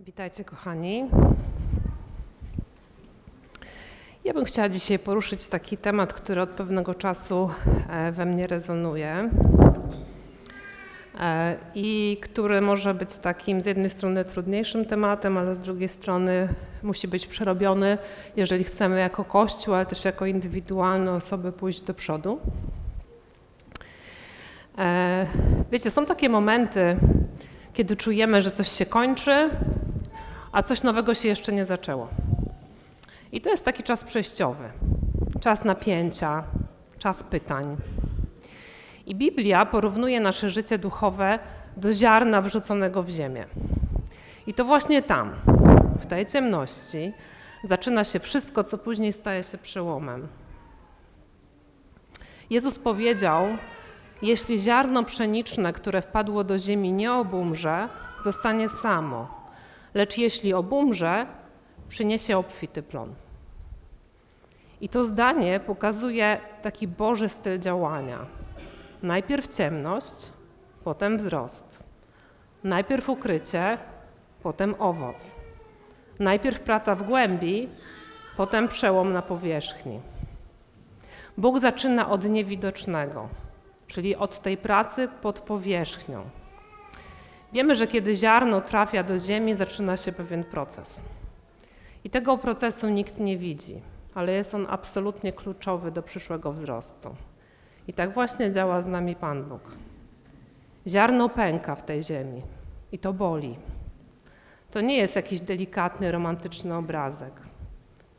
Witajcie, kochani. Ja bym chciała dzisiaj poruszyć taki temat, który od pewnego czasu e, we mnie rezonuje e, i który może być takim z jednej strony trudniejszym tematem, ale z drugiej strony musi być przerobiony, jeżeli chcemy jako Kościół, ale też jako indywidualne osoby pójść do przodu. E, wiecie, są takie momenty, kiedy czujemy, że coś się kończy, a coś nowego się jeszcze nie zaczęło. I to jest taki czas przejściowy, czas napięcia, czas pytań. I Biblia porównuje nasze życie duchowe do ziarna wrzuconego w ziemię. I to właśnie tam, w tej ciemności, zaczyna się wszystko, co później staje się przełomem. Jezus powiedział, jeśli ziarno pszeniczne, które wpadło do ziemi, nie obumrze, zostanie samo, lecz jeśli obumrze, przyniesie obfity plon. I to zdanie pokazuje taki Boży styl działania. Najpierw ciemność, potem wzrost. Najpierw ukrycie, potem owoc. Najpierw praca w głębi, potem przełom na powierzchni. Bóg zaczyna od niewidocznego czyli od tej pracy pod powierzchnią. Wiemy, że kiedy ziarno trafia do ziemi, zaczyna się pewien proces. I tego procesu nikt nie widzi, ale jest on absolutnie kluczowy do przyszłego wzrostu. I tak właśnie działa z nami Pan Bóg. Ziarno pęka w tej ziemi i to boli. To nie jest jakiś delikatny, romantyczny obrazek.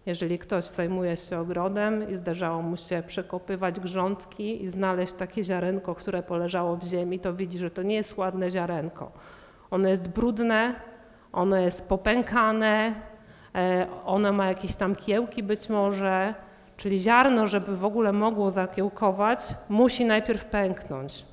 Jeżeli ktoś zajmuje się ogrodem i zdarzało mu się przekopywać grządki i znaleźć takie ziarenko, które poleżało w ziemi, to widzi, że to nie jest ładne ziarenko. Ono jest brudne, ono jest popękane, e, ono ma jakieś tam kiełki być może, czyli ziarno, żeby w ogóle mogło zakiełkować, musi najpierw pęknąć.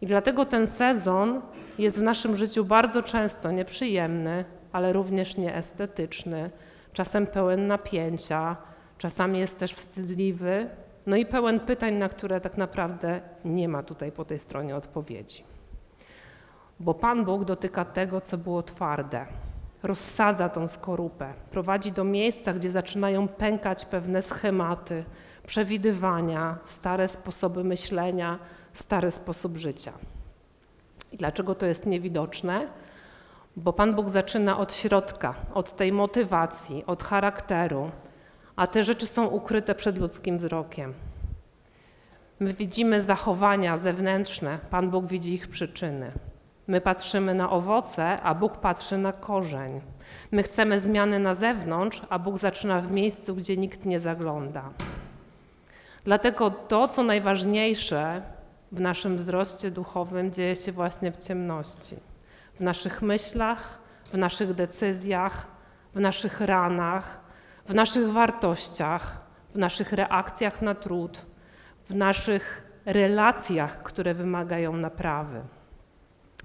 I dlatego ten sezon jest w naszym życiu bardzo często nieprzyjemny, ale również nieestetyczny czasem pełen napięcia, czasami jest też wstydliwy, no i pełen pytań, na które tak naprawdę nie ma tutaj po tej stronie odpowiedzi. Bo Pan Bóg dotyka tego, co było twarde, rozsadza tą skorupę, prowadzi do miejsca, gdzie zaczynają pękać pewne schematy, przewidywania, stare sposoby myślenia, stary sposób życia. I dlaczego to jest niewidoczne? Bo Pan Bóg zaczyna od środka, od tej motywacji, od charakteru, a te rzeczy są ukryte przed ludzkim wzrokiem. My widzimy zachowania zewnętrzne, Pan Bóg widzi ich przyczyny. My patrzymy na owoce, a Bóg patrzy na korzeń. My chcemy zmiany na zewnątrz, a Bóg zaczyna w miejscu, gdzie nikt nie zagląda. Dlatego to, co najważniejsze w naszym wzroście duchowym, dzieje się właśnie w ciemności w naszych myślach, w naszych decyzjach, w naszych ranach, w naszych wartościach, w naszych reakcjach na trud, w naszych relacjach, które wymagają naprawy.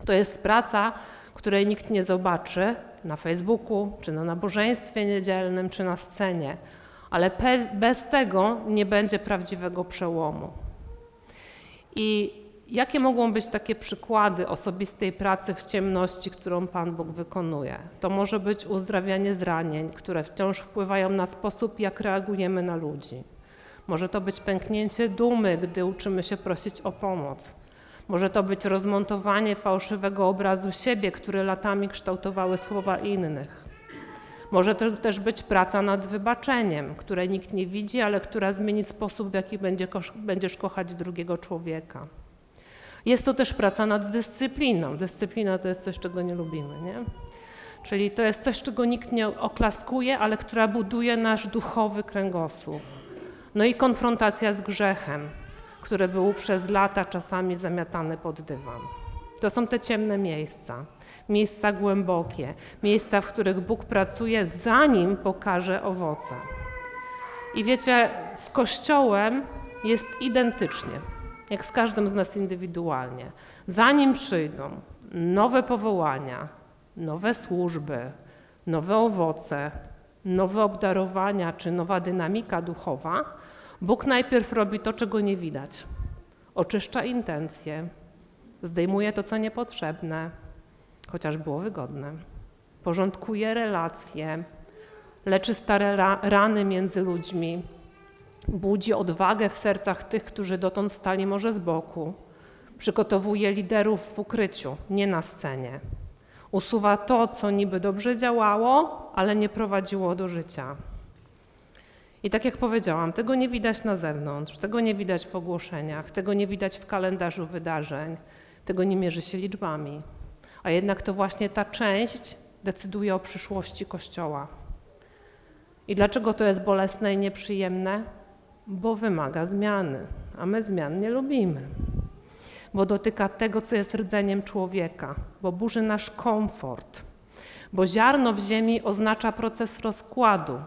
To jest praca, której nikt nie zobaczy na Facebooku, czy na nabożeństwie niedzielnym, czy na scenie, ale bez tego nie będzie prawdziwego przełomu. I Jakie mogą być takie przykłady osobistej pracy w ciemności, którą Pan Bóg wykonuje? To może być uzdrawianie zranień, które wciąż wpływają na sposób, jak reagujemy na ludzi. Może to być pęknięcie dumy, gdy uczymy się prosić o pomoc. Może to być rozmontowanie fałszywego obrazu siebie, które latami kształtowały słowa innych. Może to też być praca nad wybaczeniem, której nikt nie widzi, ale która zmieni sposób, w jaki będziesz kochać drugiego człowieka. Jest to też praca nad dyscypliną. Dyscyplina to jest coś, czego nie lubimy, nie? Czyli to jest coś, czego nikt nie oklaskuje, ale która buduje nasz duchowy kręgosłup. No i konfrontacja z grzechem, który był przez lata czasami zamiatany pod dywan. To są te ciemne miejsca, miejsca głębokie, miejsca, w których Bóg pracuje, zanim pokaże owoce. I wiecie, z Kościołem jest identycznie jak z każdym z nas indywidualnie. Zanim przyjdą nowe powołania, nowe służby, nowe owoce, nowe obdarowania czy nowa dynamika duchowa, Bóg najpierw robi to, czego nie widać. Oczyszcza intencje, zdejmuje to, co niepotrzebne, chociaż było wygodne. porządkuje relacje, leczy stare ra rany między ludźmi, budzi odwagę w sercach tych, którzy dotąd stali może z boku, przygotowuje liderów w ukryciu, nie na scenie. Usuwa to, co niby dobrze działało, ale nie prowadziło do życia. I tak jak powiedziałam, tego nie widać na zewnątrz, tego nie widać w ogłoszeniach, tego nie widać w kalendarzu wydarzeń, tego nie mierzy się liczbami. A jednak to właśnie ta część decyduje o przyszłości Kościoła. I dlaczego to jest bolesne i nieprzyjemne? Bo wymaga zmiany, a my zmian nie lubimy. Bo dotyka tego, co jest rdzeniem człowieka, bo burzy nasz komfort. Bo ziarno w ziemi oznacza proces rozkładu,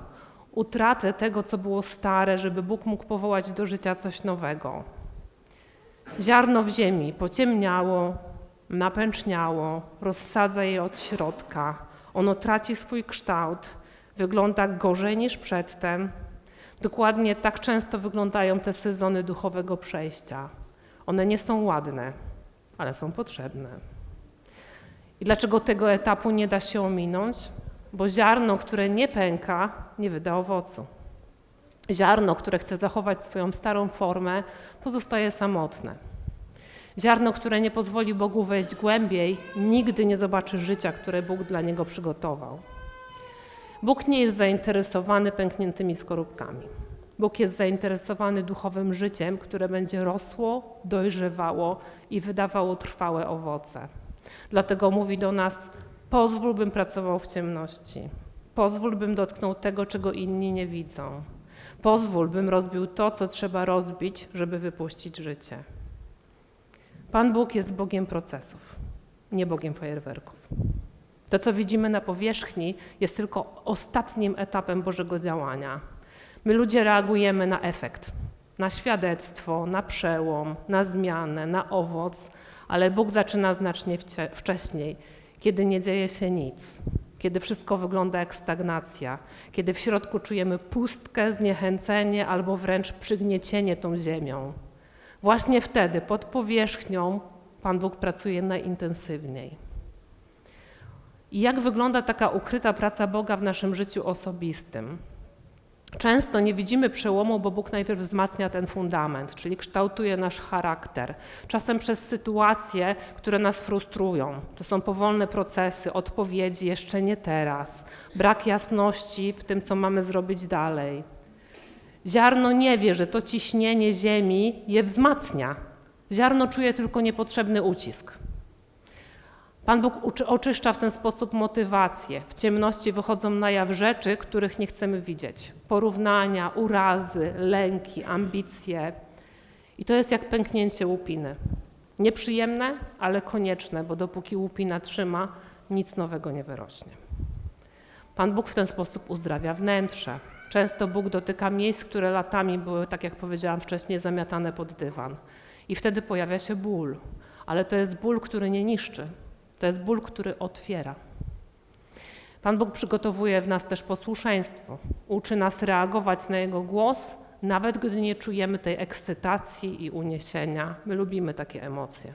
utratę tego, co było stare, żeby Bóg mógł powołać do życia coś nowego. Ziarno w ziemi pociemniało, napęczniało, rozsadza je od środka. Ono traci swój kształt, wygląda gorzej niż przedtem. Dokładnie tak często wyglądają te sezony duchowego przejścia. One nie są ładne, ale są potrzebne. I dlaczego tego etapu nie da się ominąć? Bo ziarno, które nie pęka, nie wyda owocu. Ziarno, które chce zachować swoją starą formę, pozostaje samotne. Ziarno, które nie pozwoli Bogu wejść głębiej, nigdy nie zobaczy życia, które Bóg dla niego przygotował. Bóg nie jest zainteresowany pękniętymi skorupkami. Bóg jest zainteresowany duchowym życiem, które będzie rosło, dojrzewało i wydawało trwałe owoce. Dlatego mówi do nas: Pozwól, bym pracował w ciemności. Pozwól, bym dotknął tego, czego inni nie widzą. Pozwól, bym rozbił to, co trzeba rozbić, żeby wypuścić życie. Pan Bóg jest Bogiem procesów, nie Bogiem fajerwerków. To, co widzimy na powierzchni, jest tylko ostatnim etapem Bożego działania. My ludzie reagujemy na efekt, na świadectwo, na przełom, na zmianę, na owoc, ale Bóg zaczyna znacznie wcześniej, kiedy nie dzieje się nic, kiedy wszystko wygląda jak stagnacja, kiedy w środku czujemy pustkę, zniechęcenie albo wręcz przygniecienie tą ziemią. Właśnie wtedy pod powierzchnią Pan Bóg pracuje najintensywniej. I jak wygląda taka ukryta praca Boga w naszym życiu osobistym? Często nie widzimy przełomu, bo Bóg najpierw wzmacnia ten fundament, czyli kształtuje nasz charakter. Czasem przez sytuacje, które nas frustrują. To są powolne procesy, odpowiedzi jeszcze nie teraz, brak jasności w tym, co mamy zrobić dalej. Ziarno nie wie, że to ciśnienie ziemi je wzmacnia. Ziarno czuje tylko niepotrzebny ucisk. Pan Bóg oczyszcza w ten sposób motywację. W ciemności wychodzą na jaw rzeczy, których nie chcemy widzieć. Porównania, urazy, lęki, ambicje. I to jest jak pęknięcie łupiny. Nieprzyjemne, ale konieczne, bo dopóki łupina trzyma, nic nowego nie wyrośnie. Pan Bóg w ten sposób uzdrawia wnętrze. Często Bóg dotyka miejsc, które latami były, tak jak powiedziałam wcześniej, zamiatane pod dywan. I wtedy pojawia się ból. Ale to jest ból, który nie niszczy, to jest ból, który otwiera. Pan Bóg przygotowuje w nas też posłuszeństwo. Uczy nas reagować na Jego głos, nawet gdy nie czujemy tej ekscytacji i uniesienia. My lubimy takie emocje,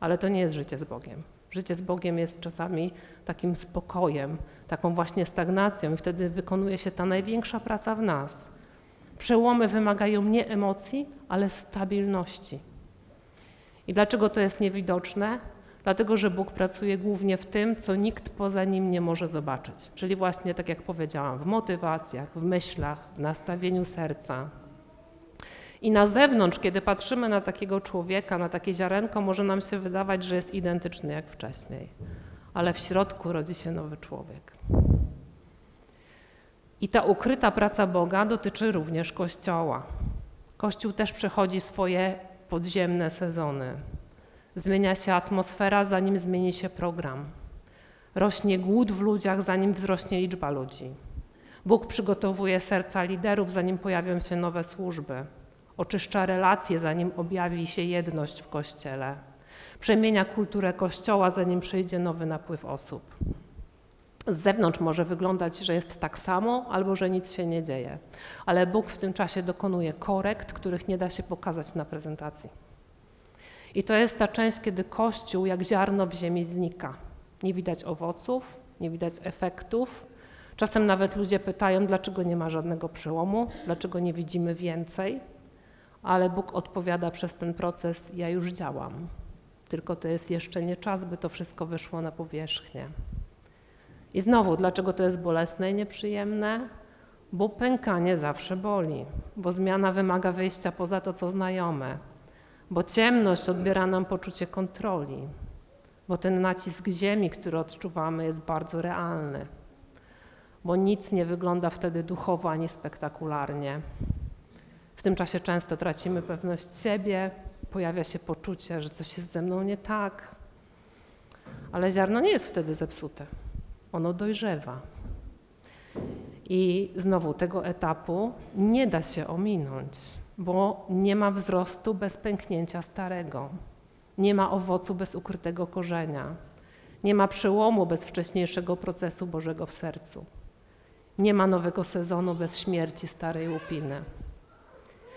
ale to nie jest życie z Bogiem. Życie z Bogiem jest czasami takim spokojem, taką właśnie stagnacją, i wtedy wykonuje się ta największa praca w nas. Przełomy wymagają nie emocji, ale stabilności. I dlaczego to jest niewidoczne? Dlatego że Bóg pracuje głównie w tym, co nikt poza nim nie może zobaczyć. Czyli właśnie, tak jak powiedziałam, w motywacjach, w myślach, w nastawieniu serca. I na zewnątrz, kiedy patrzymy na takiego człowieka, na takie ziarenko, może nam się wydawać, że jest identyczny jak wcześniej, ale w środku rodzi się nowy człowiek. I ta ukryta praca Boga dotyczy również Kościoła. Kościół też przechodzi swoje podziemne sezony. Zmienia się atmosfera, zanim zmieni się program. Rośnie głód w ludziach, zanim wzrośnie liczba ludzi. Bóg przygotowuje serca liderów, zanim pojawią się nowe służby. Oczyszcza relacje, zanim objawi się jedność w kościele. Przemienia kulturę kościoła, zanim przyjdzie nowy napływ osób. Z zewnątrz może wyglądać, że jest tak samo, albo że nic się nie dzieje, ale Bóg w tym czasie dokonuje korekt, których nie da się pokazać na prezentacji. I to jest ta część, kiedy Kościół jak ziarno w ziemi znika. Nie widać owoców, nie widać efektów. Czasem nawet ludzie pytają, dlaczego nie ma żadnego przełomu, dlaczego nie widzimy więcej, ale Bóg odpowiada przez ten proces: Ja już działam, tylko to jest jeszcze nie czas, by to wszystko wyszło na powierzchnię. I znowu, dlaczego to jest bolesne i nieprzyjemne? Bo pękanie zawsze boli, bo zmiana wymaga wyjścia poza to, co znajome, bo ciemność odbiera nam poczucie kontroli, bo ten nacisk ziemi, który odczuwamy, jest bardzo realny, bo nic nie wygląda wtedy duchowo ani spektakularnie. W tym czasie często tracimy pewność siebie, pojawia się poczucie, że coś jest ze mną nie tak, ale ziarno nie jest wtedy zepsute, ono dojrzewa. I znowu tego etapu nie da się ominąć, bo nie ma wzrostu bez pęknięcia starego, nie ma owocu bez ukrytego korzenia, nie ma przełomu bez wcześniejszego procesu Bożego w sercu, nie ma nowego sezonu bez śmierci starej łupiny.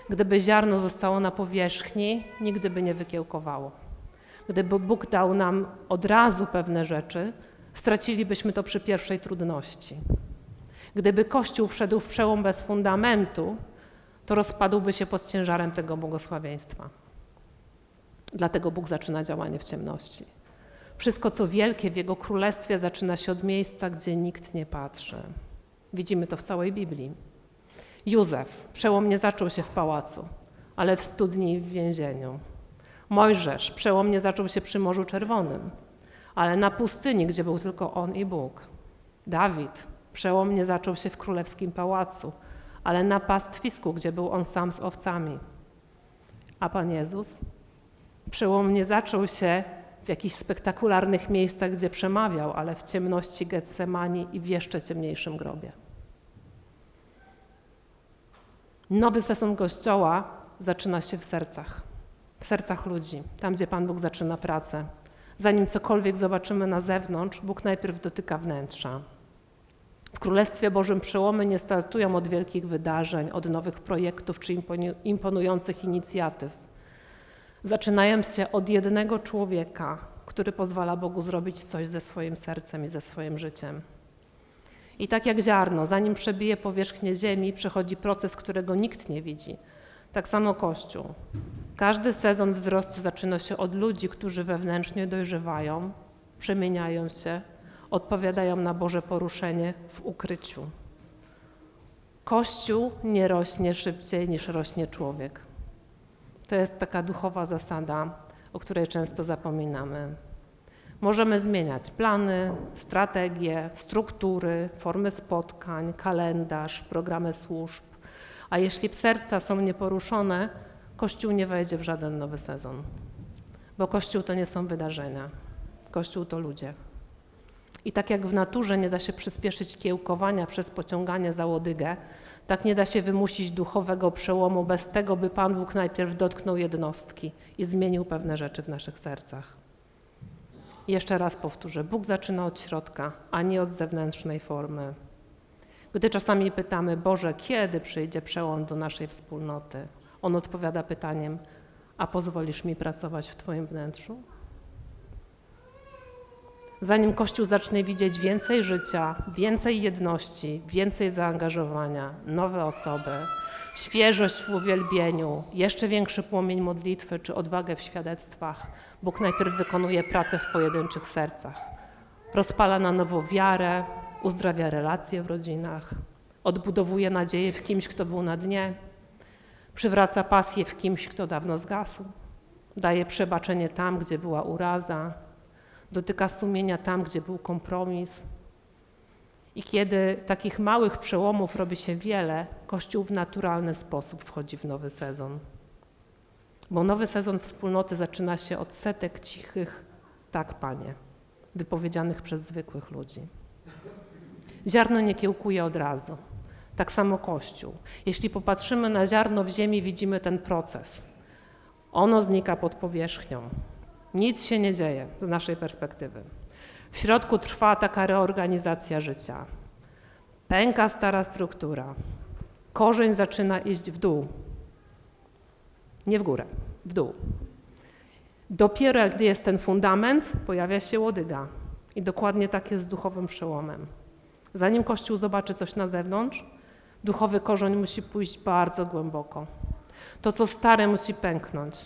Gdyby ziarno zostało na powierzchni, nigdy by nie wykiełkowało. Gdyby Bóg dał nam od razu pewne rzeczy, stracilibyśmy to przy pierwszej trudności. Gdyby Kościół wszedł w przełom bez fundamentu, to rozpadłby się pod ciężarem tego błogosławieństwa. Dlatego Bóg zaczyna działanie w ciemności. Wszystko, co wielkie w Jego królestwie, zaczyna się od miejsca, gdzie nikt nie patrzy. Widzimy to w całej Biblii. Józef, przełom nie zaczął się w pałacu, ale w studni i w więzieniu. Mojżesz, przełom nie zaczął się przy Morzu Czerwonym, ale na pustyni, gdzie był tylko on i Bóg. Dawid, Przełom nie zaczął się w królewskim pałacu, ale na pastwisku, gdzie był on sam z owcami. A Pan Jezus? Przełom nie zaczął się w jakichś spektakularnych miejscach, gdzie przemawiał, ale w ciemności Getsemani i w jeszcze ciemniejszym grobie. Nowy sezon Kościoła zaczyna się w sercach, w sercach ludzi, tam gdzie Pan Bóg zaczyna pracę. Zanim cokolwiek zobaczymy na zewnątrz, Bóg najpierw dotyka wnętrza. W Królestwie Bożym przełomy nie startują od wielkich wydarzeń, od nowych projektów czy imponujących inicjatyw. Zaczynają się od jednego człowieka, który pozwala Bogu zrobić coś ze swoim sercem i ze swoim życiem. I tak jak ziarno, zanim przebije powierzchnię ziemi, przechodzi proces, którego nikt nie widzi. Tak samo Kościół. Każdy sezon wzrostu zaczyna się od ludzi, którzy wewnętrznie dojrzewają, przemieniają się, odpowiadają na Boże poruszenie w ukryciu. Kościół nie rośnie szybciej niż rośnie człowiek. To jest taka duchowa zasada, o której często zapominamy. Możemy zmieniać plany, strategie, struktury, formy spotkań, kalendarz, programy służb, a jeśli serca są nieporuszone, Kościół nie wejdzie w żaden nowy sezon. Bo Kościół to nie są wydarzenia, Kościół to ludzie. I tak jak w naturze nie da się przyspieszyć kiełkowania przez pociąganie za łodygę, tak nie da się wymusić duchowego przełomu bez tego, by Pan Bóg najpierw dotknął jednostki i zmienił pewne rzeczy w naszych sercach. Jeszcze raz powtórzę, Bóg zaczyna od środka, a nie od zewnętrznej formy. Gdy czasami pytamy, Boże, kiedy przyjdzie przełom do naszej wspólnoty? On odpowiada pytaniem, a pozwolisz mi pracować w Twoim wnętrzu? Zanim Kościół zacznie widzieć więcej życia, więcej jedności, więcej zaangażowania, nowe osoby, świeżość w uwielbieniu, jeszcze większy płomień modlitwy czy odwagę w świadectwach, Bóg najpierw wykonuje pracę w pojedynczych sercach. Rozpala na nowo wiarę, uzdrawia relacje w rodzinach, odbudowuje nadzieję w kimś, kto był na dnie, przywraca pasję w kimś, kto dawno zgasł, daje przebaczenie tam, gdzie była uraza, dotyka strumienia tam, gdzie był kompromis. I kiedy takich małych przełomów robi się wiele, Kościół w naturalny sposób wchodzi w nowy sezon. Bo nowy sezon wspólnoty zaczyna się od setek cichych tak, panie, wypowiedzianych przez zwykłych ludzi. Ziarno nie kiełkuje od razu. Tak samo Kościół. Jeśli popatrzymy na ziarno w ziemi, widzimy ten proces. Ono znika pod powierzchnią. Nic się nie dzieje z naszej perspektywy. W środku trwa taka reorganizacja życia. Pęka stara struktura. Korzeń zaczyna iść w dół. Nie w górę, w dół. Dopiero gdy jest ten fundament, pojawia się łodyga. I dokładnie tak jest z duchowym przełomem. Zanim Kościół zobaczy coś na zewnątrz, duchowy korzeń musi pójść bardzo głęboko. To, co stare, musi pęknąć.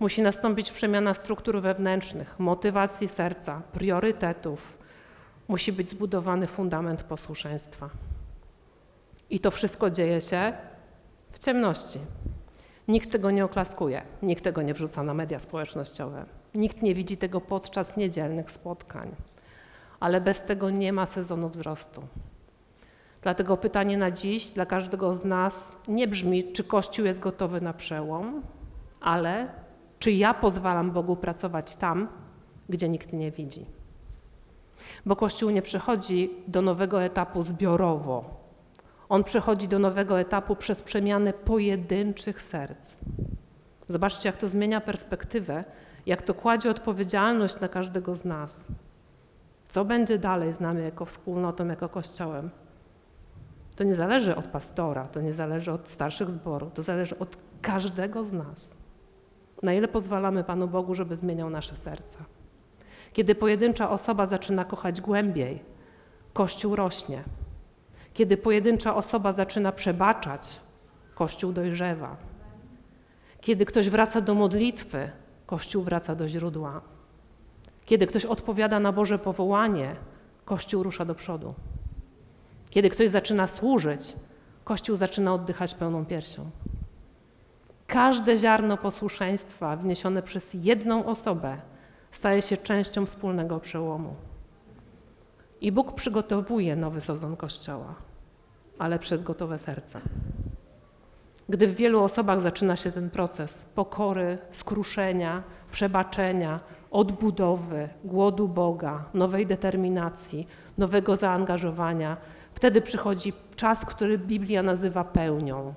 Musi nastąpić przemiana struktur wewnętrznych, motywacji serca, priorytetów. Musi być zbudowany fundament posłuszeństwa. I to wszystko dzieje się w ciemności. Nikt tego nie oklaskuje, nikt tego nie wrzuca na media społecznościowe, nikt nie widzi tego podczas niedzielnych spotkań. Ale bez tego nie ma sezonu wzrostu. Dlatego pytanie na dziś dla każdego z nas nie brzmi, czy Kościół jest gotowy na przełom, ale czy ja pozwalam Bogu pracować tam, gdzie nikt nie widzi. Bo Kościół nie przychodzi do nowego etapu zbiorowo. On przechodzi do nowego etapu przez przemianę pojedynczych serc. Zobaczcie, jak to zmienia perspektywę, jak to kładzie odpowiedzialność na każdego z nas. Co będzie dalej z nami jako wspólnotą, jako Kościołem? To nie zależy od pastora, to nie zależy od starszych zborów, to zależy od każdego z nas. Na ile pozwalamy Panu Bogu, żeby zmieniał nasze serca. Kiedy pojedyncza osoba zaczyna kochać głębiej, Kościół rośnie. Kiedy pojedyncza osoba zaczyna przebaczać, Kościół dojrzewa. Kiedy ktoś wraca do modlitwy, Kościół wraca do źródła. Kiedy ktoś odpowiada na Boże powołanie, Kościół rusza do przodu. Kiedy ktoś zaczyna służyć, Kościół zaczyna oddychać pełną piersią. Każde ziarno posłuszeństwa wniesione przez jedną osobę staje się częścią wspólnego przełomu. I Bóg przygotowuje nowy sezon Kościoła, ale przez gotowe serca. Gdy w wielu osobach zaczyna się ten proces pokory, skruszenia, przebaczenia, odbudowy, głodu Boga, nowej determinacji, nowego zaangażowania, wtedy przychodzi czas, który Biblia nazywa pełnią.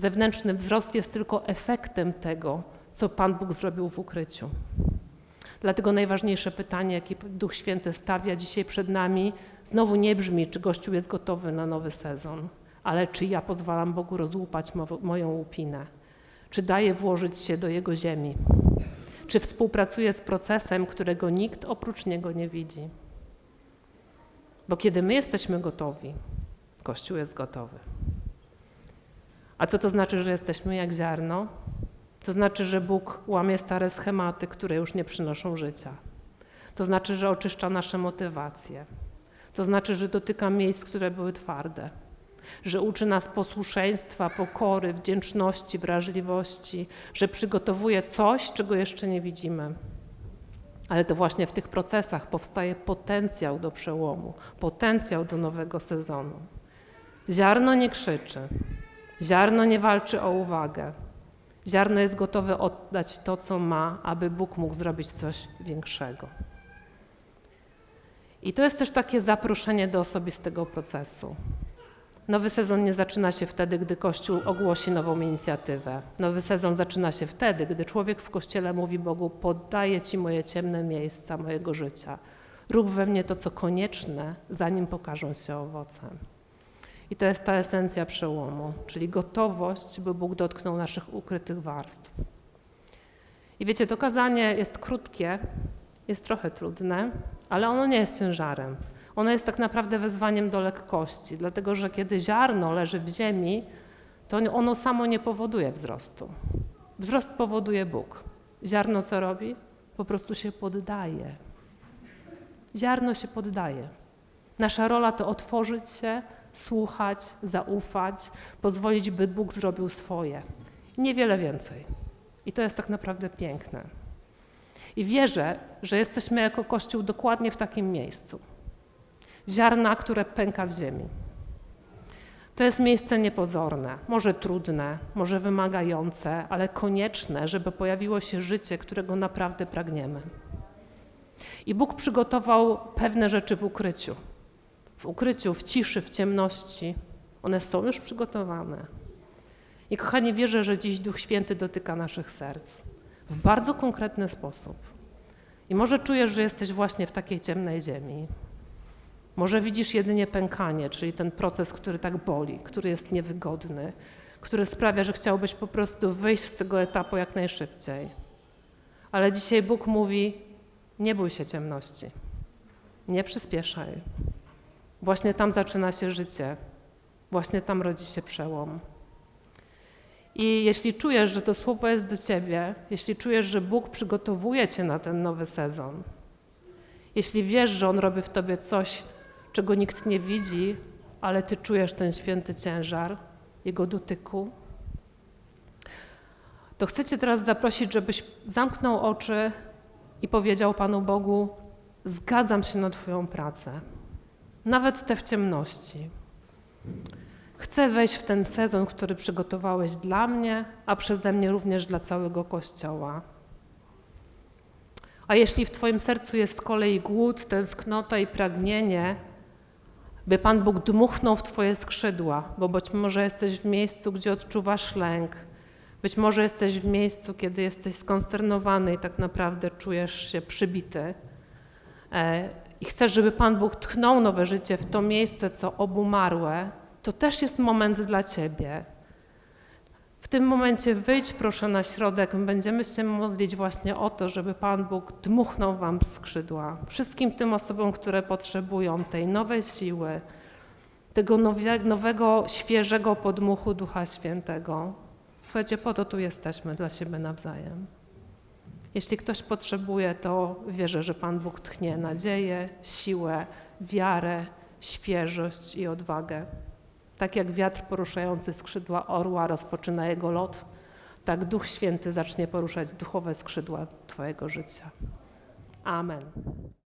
Zewnętrzny wzrost jest tylko efektem tego, co Pan Bóg zrobił w ukryciu. Dlatego najważniejsze pytanie, jakie Duch Święty stawia dzisiaj przed nami, znowu nie brzmi, czy Kościół jest gotowy na nowy sezon, ale czy ja pozwalam Bogu rozłupać mo moją łupinę, czy daję włożyć się do Jego ziemi, czy współpracuję z procesem, którego nikt oprócz Niego nie widzi. Bo kiedy my jesteśmy gotowi, Kościół jest gotowy. A co to znaczy, że jesteśmy jak ziarno? To znaczy, że Bóg łamie stare schematy, które już nie przynoszą życia. To znaczy, że oczyszcza nasze motywacje. To znaczy, że dotyka miejsc, które były twarde. Że uczy nas posłuszeństwa, pokory, wdzięczności, wrażliwości, że przygotowuje coś, czego jeszcze nie widzimy. Ale to właśnie w tych procesach powstaje potencjał do przełomu, potencjał do nowego sezonu. Ziarno nie krzyczy, ziarno nie walczy o uwagę. Ziarno jest gotowe oddać to, co ma, aby Bóg mógł zrobić coś większego. I to jest też takie zaproszenie do osobistego procesu. Nowy sezon nie zaczyna się wtedy, gdy Kościół ogłosi nową inicjatywę. Nowy sezon zaczyna się wtedy, gdy człowiek w Kościele mówi Bogu: Poddaję Ci moje ciemne miejsca mojego życia. Rób we mnie to, co konieczne, zanim pokażą się owocem. I to jest ta esencja przełomu, czyli gotowość, by Bóg dotknął naszych ukrytych warstw. I wiecie, to kazanie jest krótkie, jest trochę trudne, ale ono nie jest ciężarem. Ono jest tak naprawdę wezwaniem do lekkości, dlatego że kiedy ziarno leży w ziemi, to ono samo nie powoduje wzrostu. Wzrost powoduje Bóg. Ziarno co robi? Po prostu się poddaje. Ziarno się poddaje. Nasza rola to otworzyć się, słuchać, zaufać, pozwolić, by Bóg zrobił swoje. Niewiele więcej. I to jest tak naprawdę piękne. I wierzę, że jesteśmy jako Kościół dokładnie w takim miejscu. Ziarna, które pęka w ziemi. To jest miejsce niepozorne, może trudne, może wymagające, ale konieczne, żeby pojawiło się życie, którego naprawdę pragniemy. I Bóg przygotował pewne rzeczy w ukryciu w ukryciu, w ciszy, w ciemności. One są już przygotowane. I kochani, wierzę, że dziś Duch Święty dotyka naszych serc w bardzo konkretny sposób. I może czujesz, że jesteś właśnie w takiej ciemnej ziemi. Może widzisz jedynie pękanie, czyli ten proces, który tak boli, który jest niewygodny, który sprawia, że chciałbyś po prostu wyjść z tego etapu jak najszybciej. Ale dzisiaj Bóg mówi: Nie bój się ciemności. Nie przyspieszaj. Właśnie tam zaczyna się życie. Właśnie tam rodzi się przełom. I jeśli czujesz, że to słowo jest do ciebie, jeśli czujesz, że Bóg przygotowuje cię na ten nowy sezon, jeśli wiesz, że On robi w tobie coś, czego nikt nie widzi, ale ty czujesz ten święty ciężar Jego dotyku, to chcę Cię teraz zaprosić, żebyś zamknął oczy i powiedział Panu Bogu: Zgadzam się na Twoją pracę, nawet te w ciemności. Chcę wejść w ten sezon, który przygotowałeś dla mnie, a przeze mnie również dla całego Kościoła. A jeśli w Twoim sercu jest z kolei głód, tęsknota i pragnienie, by Pan Bóg dmuchnął w Twoje skrzydła, bo być może jesteś w miejscu, gdzie odczuwasz lęk, być może jesteś w miejscu, kiedy jesteś skonsternowany i tak naprawdę czujesz się przybity. I chcesz, żeby Pan Bóg tchnął nowe życie w to miejsce, co obumarłe, to też jest moment dla Ciebie. W tym momencie wyjdź proszę na środek, my będziemy się modlić właśnie o to, żeby Pan Bóg dmuchnął Wam skrzydła. Wszystkim tym osobom, które potrzebują tej nowej siły, tego nowego, świeżego podmuchu Ducha Świętego. Słuchajcie, po to tu jesteśmy dla siebie nawzajem. Jeśli ktoś potrzebuje, to wierzę, że Pan Bóg tchnie nadzieję, siłę, wiarę, świeżość i odwagę. Tak jak wiatr poruszający skrzydła orła rozpoczyna jego lot, tak Duch Święty zacznie poruszać duchowe skrzydła Twojego życia. Amen.